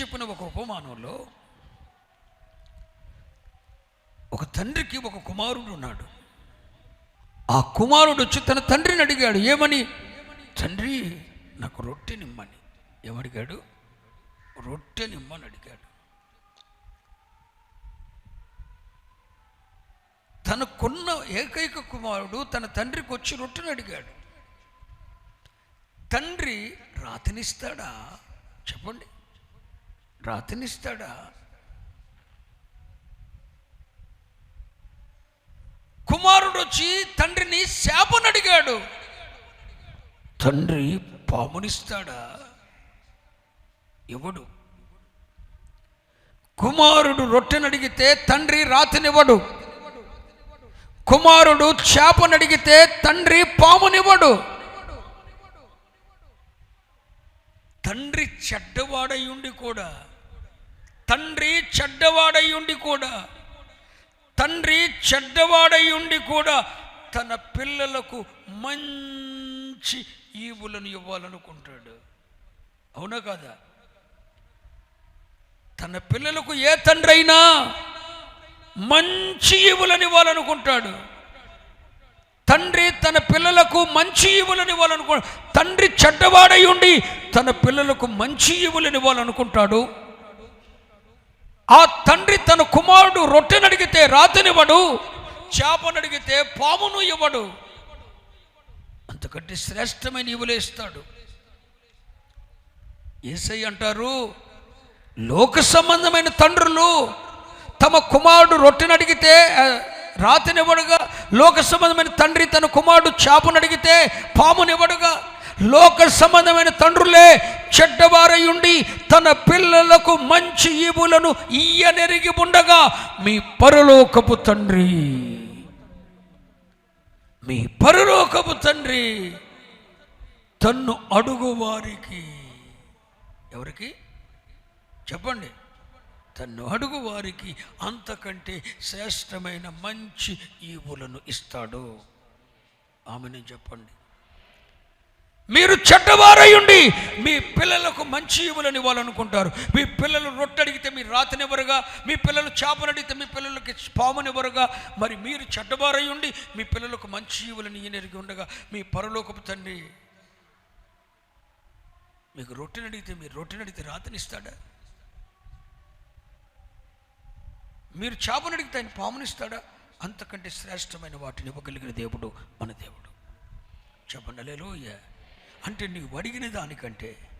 చెప్పిన ఒక ఉపమానంలో ఒక తండ్రికి ఒక కుమారుడు ఉన్నాడు. ఆ కుమారుడు వచ్చి తన తండ్రిని అడిగాడు ఏమని? తండ్రి నాకు రొట్టె నిమ్మని. ఏమడిగాడు రొట్టె నిమ్మని అడిగాడు. తనకున్న ఏకైక కుమారుడు తన తండ్రికి వచ్చి రొట్టెని అడిగాడు. తండ్రి రాతినిస్తాడా? చెప్పండి. రాతనిస్తాడా? కుమారుడు వచ్చి తండ్రిని శాపనడిగాడు. తండ్రి పామునిస్తాడా? ఇవ్వడు కుమారుడు రొట్టెనడిగితే తండ్రి రాతనివ్వడు. కుమారుడు చేపను అడిగితే తండ్రి పామునివ్వడు తండ్రి చెడ్డవాడై ఉండి కూడా తండ్రి చెడ్డవాడై ఉండి కూడా తండ్రి చెడ్డవాడై ఉండి కూడా తన పిల్లలకు మంచి ఈవులను ఇవ్వాలనుకుంటాడు. అవునా కాదా? తన పిల్లలకు ఏ తండ్రి అయినా మంచి ఈవులను ఇవ్వాలనుకుంటాడు. తండ్రి తన పిల్లలకు మంచి ఈవులను తండ్రి చెడ్డవాడై ఉండి తన పిల్లలకు మంచి ఈవులను ఇవ్వాలనుకుంటాడు ఆ తండ్రి తన కుమారుడు రొట్టెను అడిగితే రాతనివ్వడు చేపను అడిగితే పామును ఇవ్వడు. అంతకంటే శ్రేష్టమైన ఇవ్వలేస్తాడు ఏసై అంటారు లోక సంబంధమైన తండ్రులు తమ కుమారుడు రొట్టెను అడిగితే రాతినివ్వడుగా లోక సంబంధమైన తండ్రి తన కుమారుడు చేపను అడిగితే పామునివ్వడుగా. లోక సంబంధమైన తండ్రులే చెడ్డవారయుండి తన పిల్లలకు మంచి ఈవులను ఇయ్యనెరిగి ఉండగా మీ పరలోకపు తండ్రి మీ పరలోకపు తండ్రి తన్ను అడుగు వారికి ఎవరికి? చెప్పండి. తన్ను అడుగు వారికి అంతకంటే శ్రేష్టమైన మంచి ఈవులను ఇస్తాడు. ఆమెను చెప్పండి. మీరు చెడ్డవారయ్యుండి మీ పిల్లలకు మంచి ఈవులను ఇవ్వాలనుకుంటారు. మీ పిల్లలు రొట్టెడిగితే మీరు రాతనివ్వరుగా మీ పిల్లలు చేపలు అడిగితే మీ పిల్లలకి పామునివ్వరుగా మరి మీరు చెడ్డవారయ్యుండి మీ పిల్లలకు మంచి ఇవ్వాలని ఈయనరిగి ఉండగా మీ పరలోకపు తండ్రి మీకు రొట్టెనడిగితే మీరు రొట్టెనడిగితే రాతనిస్తాడా? మీరు చేపను అడిగితే ఆయన పామునిస్తాడా? అంతకంటే శ్రేష్టమైన వాటిని ఇవ్వగలిగిన దేవుడు మన దేవుడు. చెప్పండి అంటే నీవు అడిగిన దానికంటే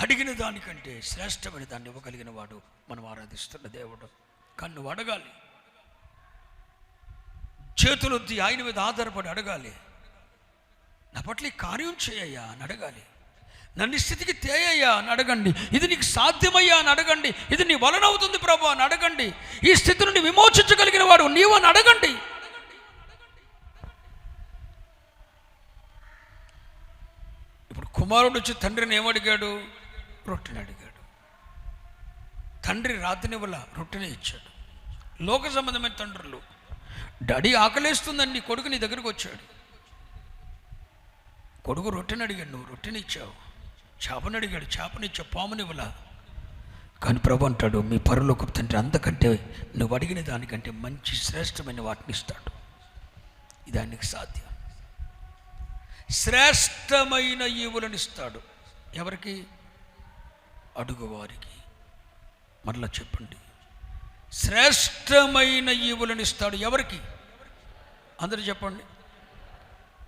అడిగిన దానికంటే శ్రేష్టమైన దాన్ని ఇవ్వగలిగిన వాడు మనం ఆరాధిస్తున్న దేవుడు. కానీ నువ్వు అడగాలి. చేతులొద్ది ఆయన మీద ఆధారపడి అడగాలి. నా పట్ల కార్యం చేయ అని అడగాలి. నన్ను ఈ స్థితికి తేయ్యా అని అడగండి. ఇది నీకు సాధ్యమయ్యా అని అడగండి. ఇది నీ వలన అవుతుంది ప్రభు అని అడగండి. ఈ స్థితి నుండి విమోచించగలిగిన వాడు నీవు అని అడగండి. ఇప్పుడు కుమారుడు వచ్చి తండ్రిని ఏమడిగాడు రొట్టెని అడిగాడు. తండ్రి రాత్రినివ్వల రొట్టెనే ఇచ్చాడు. లోక సంబంధమైన తండ్రులు. డాడీ ఆకలేస్తుందని నీ కొడుకు నీ దగ్గరికి వచ్చాడు. కొడుకు రొట్టెని అడిగాడు. నువ్వు రొట్టెని ఇచ్చావు. చేపని అడిగాడు చేపనిచ్చావు పామునివ్వలా? కానీ ప్రభు అంటాడు మీ పరులోకి తండ్రి అంతకంటే నువ్వు అడిగిన దానికంటే మంచి శ్రేష్టమైన వాటిని ఇస్తాడు. ఇది ఆయనకి సాధ్యం. శ్రేష్టమైన ఈవులను ఇస్తాడు. ఎవరికి? అడుగువారికి మరలా చెప్పండి. శ్రేష్టమైన ఈవులను ఇస్తాడు ఎవరికి? అందరూ చెప్పండి.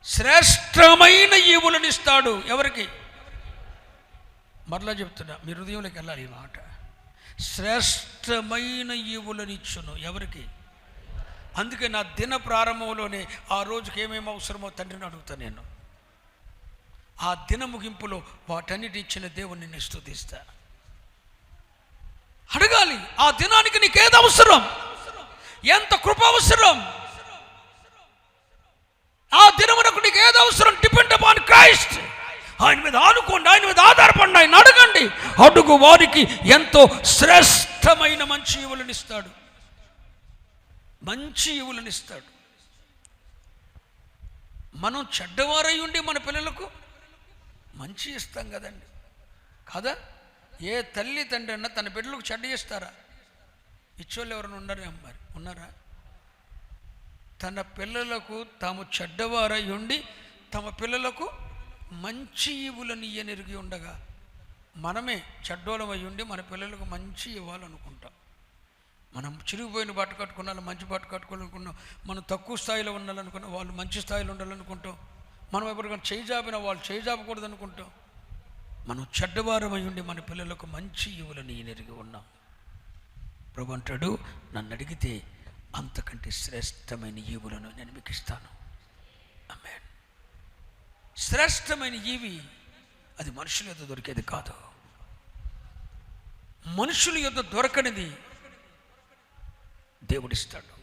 శ్రేష్టమైన ఈవులను ఇస్తాడు ఎవరికి? మరలా చెప్తున్నా మీ హృదయంలోకి వెళ్ళాలి ఈ మాట. శ్రేష్టమైన ఈవులనిచ్చును ఎవరికి? అందుకే నా దిన ప్రారంభంలోనే ఆ రోజుకి ఏమేమి అవసరమో తండ్రిని అడుగుతా నేను. ఆ దిన ముగింపులో వాటన్నిటి ఇచ్చిన దేవుని నేను స్థుతిస్తా అడగాలి ఆ దినానికి నీకేది అవసరం? ఎంత కృప అవసరం? ఆ దినమునకు నీకు ఏది అవసరం? డిపెండ్ అపాన్ క్రైస్ట్ ఆయన మీద ఆనుకోండి ఆయన మీద ఆధారపడండి ఆయన అడగండి. అడుగు వారికి ఎంతో శ్రేష్టమైన మంచి ఇవులనిస్తాడు ఇస్తాడు. మంచి ఇవులనిస్తాడు ఇస్తాడు. మనం చెడ్డవారై ఉండి మన పిల్లలకు మంచి ఇస్తాం కదండి. కాదా? ఏ తల్లి తండ్రి అన్న తన బిడ్డలకు చెడ్డ ఇస్తారా? ఇచ్చోళ్ళు ఎవరైనా ఉన్నారా మరి? ఉన్నారా? తన పిల్లలకు తాము చెడ్డవారై ఉండి తమ పిల్లలకు మంచి ఈవులను ఇయ్యనెరిగి ఉండగా మనమే చెడ్డోళమై ఉండి మన పిల్లలకు మంచి ఇవ్వాలనుకుంటాం. మనం చిరిగిపోయిన బట్ట కట్టుకున్నాం మంచి బట్ట కట్టుకోవాలనుకున్నాం మనం తక్కువ స్థాయిలో ఉండాలనుకున్నాం వాళ్ళు మంచి స్థాయిలో ఉండాలనుకుంటాం. మనం ఎప్పటికైనా చేయి జాపిన వాళ్ళు చేయి జాపకూడదు అనుకుంటాం మనం చెడ్డవారం ఉండి మన పిల్లలకు మంచి ఇవులను ఈయనెరిగి ఉన్నాం. ప్రభు అంటాడు నన్ను అడిగితే అంతకంటే శ్రేష్టమైన ఈవులను నేను మీకు ఇస్తాను. ఆమేన్. శ్రేష్టమైన ఈవి అది మనుషుల యొద్ద దొరికేది కాదు. మనుషుల యొద్ద దొరకనిది దేవుడిస్తాడు.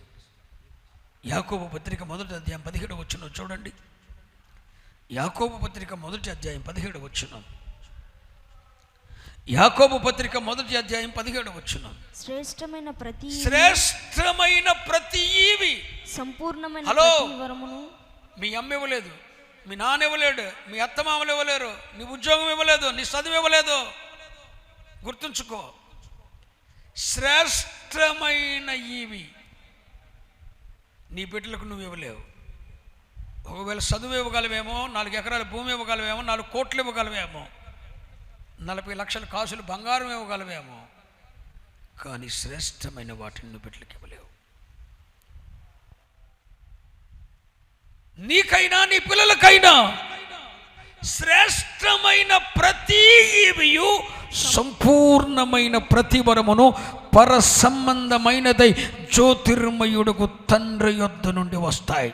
యాకోబు పత్రిక మొదటి అధ్యాయం పదిహేడు వచ్చిన చూడండి. యాకోబు పత్రిక మొదటి అధ్యాయం పదిహేడు వచ్చిన యాకోబు పత్రిక మొదటి అధ్యాయం పదిహేడు వచ్చిన శ్రేష్టమైన ప్రతి శ్రేష్టమైన ప్రతి సంపూర్ణమైన హలో. మీ అమ్మ ఇవ్వలేదు. మీ నాన్న ఇవ్వలేడు మీ అత్తమామలు ఇవ్వలేరు నీ ఉద్యోగం ఇవ్వలేదు నీ చదువు ఇవ్వలేదు. గుర్తుంచుకో. శ్రేష్టమైన ఇవి నీ బిడ్డలకు నువ్వు ఇవ్వలేవు. ఒకవేళ చదువు ఇవ్వగలవేమో నాలుగు ఎకరాల భూమి ఇవ్వగలవేమో నాలుగు కోట్లు ఇవ్వగలవేమో నలభై లక్షల కాసులు బంగారం ఇవ్వగలవేమో కానీ శ్రేష్టమైన వాటిని నువ్వు బిడ్డలకు ఇవ్వలేవు. నీకైనా నీ పిల్లలకైనా శ్రేష్టమైన ప్రతి సంపూర్ణమైన ప్రతి వరమును పర సంబంధమైనదై జ్యోతిర్మయుడుకు తండ్రి యొద్ద నుండి వస్తాయి.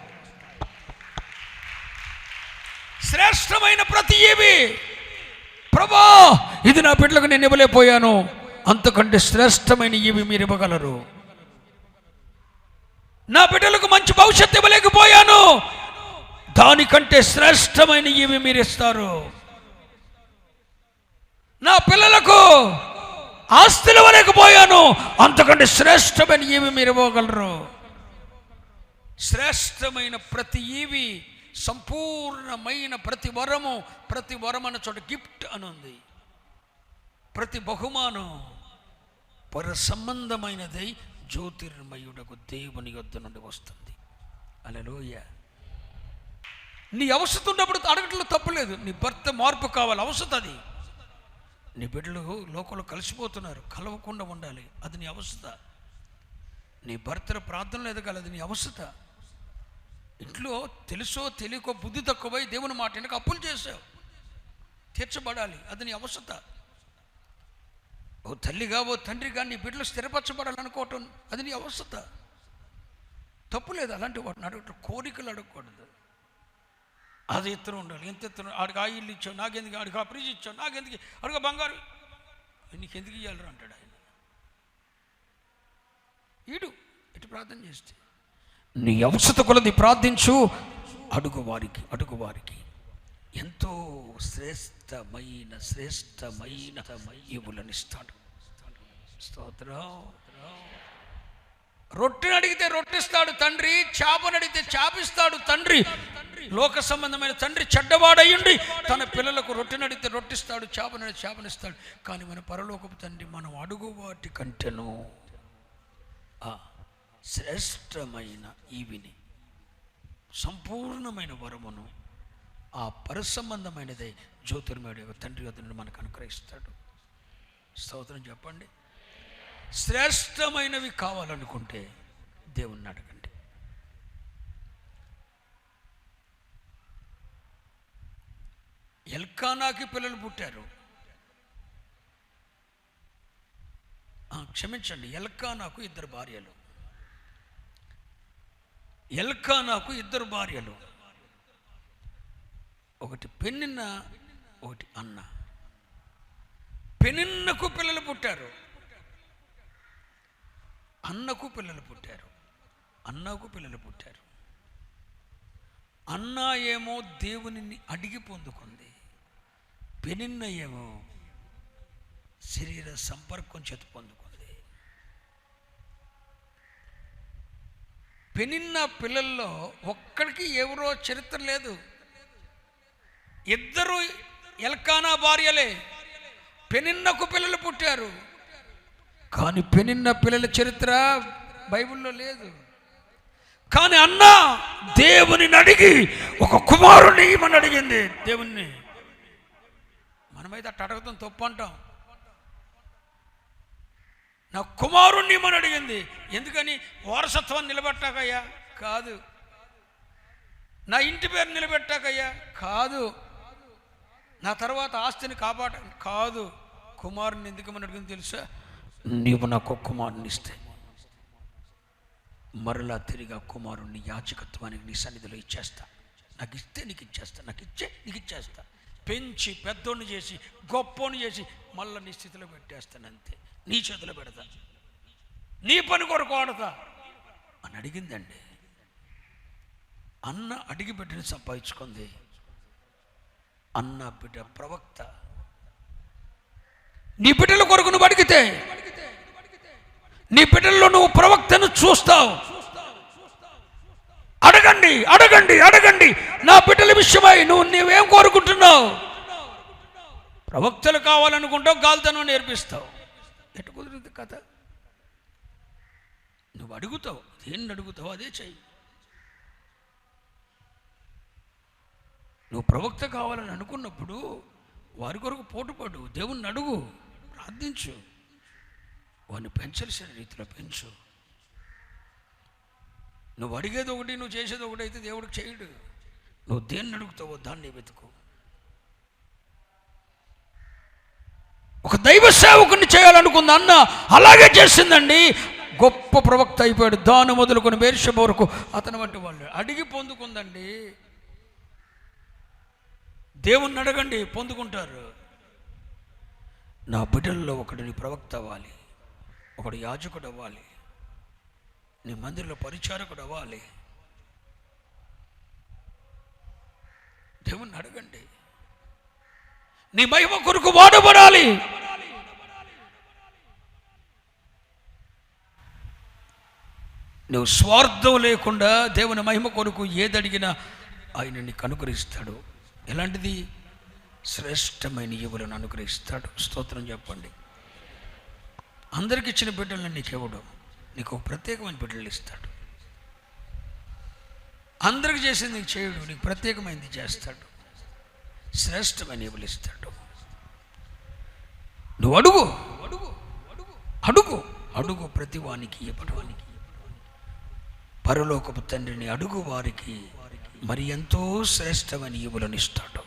శ్రేష్టమైన ప్రతి ఏవి ప్రభా ఇది నా బిడ్డలకు నేను ఇవ్వలేకపోయాను. అంతకంటే శ్రేష్టమైన ఇవి మీరు ఇవ్వగలరు. నా బిడ్డలకు మంచి భవిష్యత్తు ఇవ్వలేకపోయాను. దానికంటే శ్రేష్టమైన ఇవి మీరు ఇస్తారు నా పిల్లలకు ఆస్తులు ఇవ్వలేకపోయాను అంతకంటే శ్రేష్టమైన ఇవి మీరు ఇవ్వగలరు. శ్రేష్టమైన ప్రతి ఈవి సంపూర్ణమైన ప్రతి వరము ప్రతి వరం అన్న చోట గిఫ్ట్ అని ఉంది. ప్రతి బహుమానం పర సంబంధమైనది జ్యోతిర్మయుడకు దేవుని యొద్ద నుండి వస్తుంది. అలలోయ నీ అవసరం ఉన్నప్పుడు అడగట్లో తప్పలేదు నీ భర్త మార్పు కావాలి. అవసరం అది. నీ బిడ్డలు లోకంలో కలిసిపోతున్నారు. కలవకుండా ఉండాలి. అది నీ అవసరం. నీ భర్తల ప్రార్థనలు ఎదగాలి అది నీ అవసరం. ఇంట్లో తెలుసో తెలియకో బుద్ధి తక్కువై దేవుని మాట వెనక అప్పులు చేసావు తీర్చబడాలి. అది నీ అవసరం. ఓ తల్లిగా ఓ తండ్రిగా నీ బిడ్డలు స్థిరపరచబడాలనుకోవటం అది నీ అవసరం. తప్పు లేదు. అలాంటి వాటిని అడగటం కోరికలు అడగకూడదు. అది ఎత్తున ఉండాలి. ఎంత ఎత్తున? ఆడికి ఆ ఇల్లు ఇచ్చావు నాకెందుకు? ఆడికి ఆ ఫ్రిడ్జ్ ఇచ్చావు నాకెందుకు? అడుగు బంగారు. నీకు ఎందుకు ఇవ్వాలరా అంటాడు ఆయన. ఈడు ఇటు ప్రార్థన చేస్తే నీ అవసరత కొలది ప్రార్థించు. అడుగు వారికి అడుగు వారికి. ఎంతో శ్రేష్టమైన శ్రేష్టమైన ఇవులనిస్తాడు స్తోత్రం. రొట్టెని అడిగితే రొట్టిస్తాడు తండ్రి చేపను అడిగితే చేపిస్తాడు తండ్రి. లోక సంబంధమైన తండ్రి చెడ్డవాడయ్యుండి తన పిల్లలకు రొట్టెని రొట్టిస్తాడు చేపను చేపనిస్తాడు కానీ మన పరలోకపు తండ్రి మనం అడుగు వాటి కంటెను ఆ శ్రేష్టమైన ఈవిని సంపూర్ణమైన వరమును ఆ పరసంబంధమైనదే జ్యోతిర్మయుడు తండ్రి అతను మనకు అనుగ్రహిస్తాడు. స్తోత్రం చెప్పండి. శ్రేష్టమైనవి కావాలనుకుంటే దేవుణ్ణి అడగండి. ఎల్కానాకి పిల్లలు పుట్టారు. క్షమించండి ఎల్కానాకు ఇద్దరు భార్యలు. ఎల్కానాకు ఇద్దరు భార్యలు. ఒకటి పెన్నిన్న ఒకటి అన్న. పెనిన్నకు పిల్లలు పుట్టారు. అన్నకు పిల్లలు పుట్టారు. అన్నకు పిల్లలు పుట్టారు. అన్న ఏమో దేవునిని అడిగి పొందుకుంది. పెనిన్నయము శరీర సంపర్కం చేత పొందుకుంది. పెనిన్న పిల్లల్లో ఒక్కడికి ఎవరో చరిత్ర లేదు. ఇద్దరు ఎల్కానా భార్యలే పెనిన్నకు పిల్లలు పుట్టారు. కానీ పెనిన్న పిల్లల చరిత్ర బైబిల్లో లేదు. కానీ అన్న దేవుని అడిగి ఒక కుమారుని ఇమ్మని అడిగింది దేవుణ్ణి మనమైతే అట్ట అడగతాం తప్పు అంటాం. నా కుమారుణ్ణి మని అడిగింది? ఎందుకని? వారసత్వాన్ని నిలబెట్టాకయ్యా? కాదు. నా ఇంటి పేరు నిలబెట్టాకయ్యా? కాదు. నా తర్వాత ఆస్తిని కాపాడ కాదు. కుమారుని ఎందుకు ఇమ్మని అడిగింది తెలుసా? నీవు నాకు కుమారుని ఇస్తే. మరలా తిరిగి ఆ కుమారుణ్ణి యాచకత్వానికి నీ సన్నిధిలో ఇచ్చేస్తా. నాకు ఇస్తే నీకు ఇచ్చేస్తా. నాకు ఇచ్చే నీకు ఇచ్చేస్తా. పెంచి పెద్దోడిని చేసి గొప్పోని చేసి మళ్ళీ నీ స్థితిలో పెట్టేస్తాను అంతే. నీ చేతిలో పెడతా. నీ పని కొరకు ఆడతా అని అడిగిందండి. అన్న అడిగి బిడ్డని సంపాదించుకుంది. అన్న బిడ్డ ప్రవక్త. నీ బిడ్డల కొరకు నువ్వు అడిగితే నీ బిడ్డల్లో నువ్వు ప్రవక్తను చూస్తావు. అడగండి అడగండి అడగండి. నా బిడ్డల విషయమై నువ్వు నీవేం కోరుకుంటున్నావు? ప్రవక్తలు కావాలనుకుంటావు గాలితనం నేర్పిస్తావు. ఎటు కుదిరింది కథ? నువ్వు అడుగుతావు దేన్ని అడుగుతావు అదే చెయ్యి. నువ్వు ప్రవక్త కావాలని అనుకున్నప్పుడు వారి కొరకు పోటుపడు దేవుణ్ణి అడుగు ప్రార్థించు. వాడిని పెంచాల్సిన రీతిలో పెంచు. నువ్వు అడిగేది ఒకటి నువ్వు చేసేది ఒకటి అయితే దేవుడికి చేయడు. నువ్వు దేన్ని అడుగుతావో దాన్ని వెతుకు. ఒక దైవ సేవకుని చేయాలనుకుంది అన్న అలాగే చేసిందండి. గొప్ప ప్రవక్త అయిపోయాడు. దాని మొదలుకొని మేర్షం వరకు అతని వంటి వాళ్ళు. అడిగి పొందుకుందండి. దేవుణ్ణి అడగండి పొందుకుంటారు. నా బిడ్డల్లో ఒకడిని ప్రవక్త అవ్వాలి. ఒకడు యాజకుడు అవ్వాలి. నీ మందిరంలో పరిచారకుడు అవ్వాలి. దేవుణ్ణి అడగండి. నీ మహిమ కొరకు వాడబడాలి. నువ్వు స్వార్థం లేకుండా దేవుని మహిమ కొరకు ఏదడిగినా ఆయన నీకు అనుగ్రహిస్తాడు. ఎలాంటిది? శ్రేష్టమైన ఈవులను అనుగ్రహిస్తాడు. స్తోత్రం చెప్పండి. అందరికి ఇచ్చిన బిడ్డలను నీకు ఇవ్వడం. నీకు ప్రత్యేకమైన బిడ్డలు ఇస్తాడు. అందరికి చేసింది నీకు చేయడు నీకు ప్రత్యేకమైనది చేస్తాడు. శ్రేష్టమైన ఇస్తాడు. నువ్వు అడుగు అడుగు అడుగు అడుగు అడుగు ప్రతి వానికి ఇవ్వడానికి పరలోకపు తండ్రిని అడుగు వారికి మరి ఎంతో శ్రేష్టమైన ఈవులను ఇస్తాడు.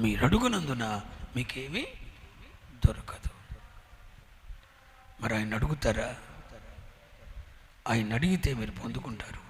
మీరు అడుగునందున మీకేమీ దొరకదు. మరి ఆయన అడుగుతారా? ఆయన అడిగితే మీరు పొందుకుంటారు.